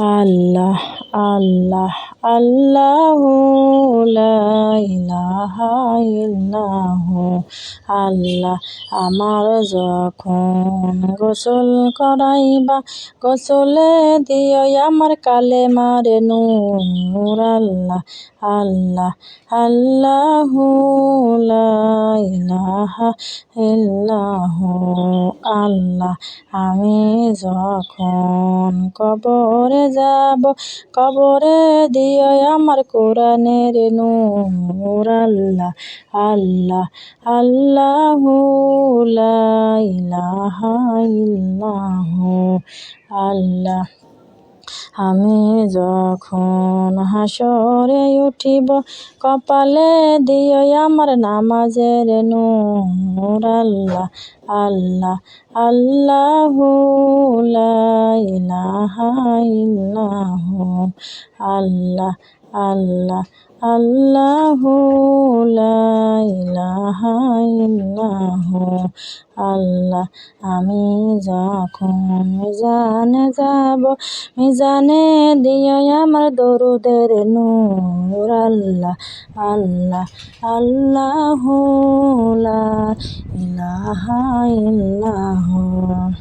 আল্লাহ আল্লাহ আল্লাহ আল্লাহ, আমার যখন গোসল করাইবা, গোসলে দিও আমার কালে মারে নূর। আল্লাহ আল্লাহ আল্লাহ ইল্লাহু। আল্লাহ, আমি যখন কবরে যাব, কবরে দিও আমার কোরআনের নূর। আল্লাহ আল্লাহ আল্লাহ ইলাহা ইল্লাহু। আল্লাহ, আমি যখন হাসরে উঠিব, কপালে দিও আমার নামাজের নূর। আল্লাহ আল্লাহ আল্লাহ ইলাহা ইল্লাহু, আল্লাহ আল্লাহ আল্লাহ ইলাহা ইল্লাহু, আল্লাহ, আমি যখন মিজানে যাব, মিজানে দিও আমার দরুদের নূর, আল্লাহ আল্লাহ আল্লাহ ইলাহা ইল্লাহু।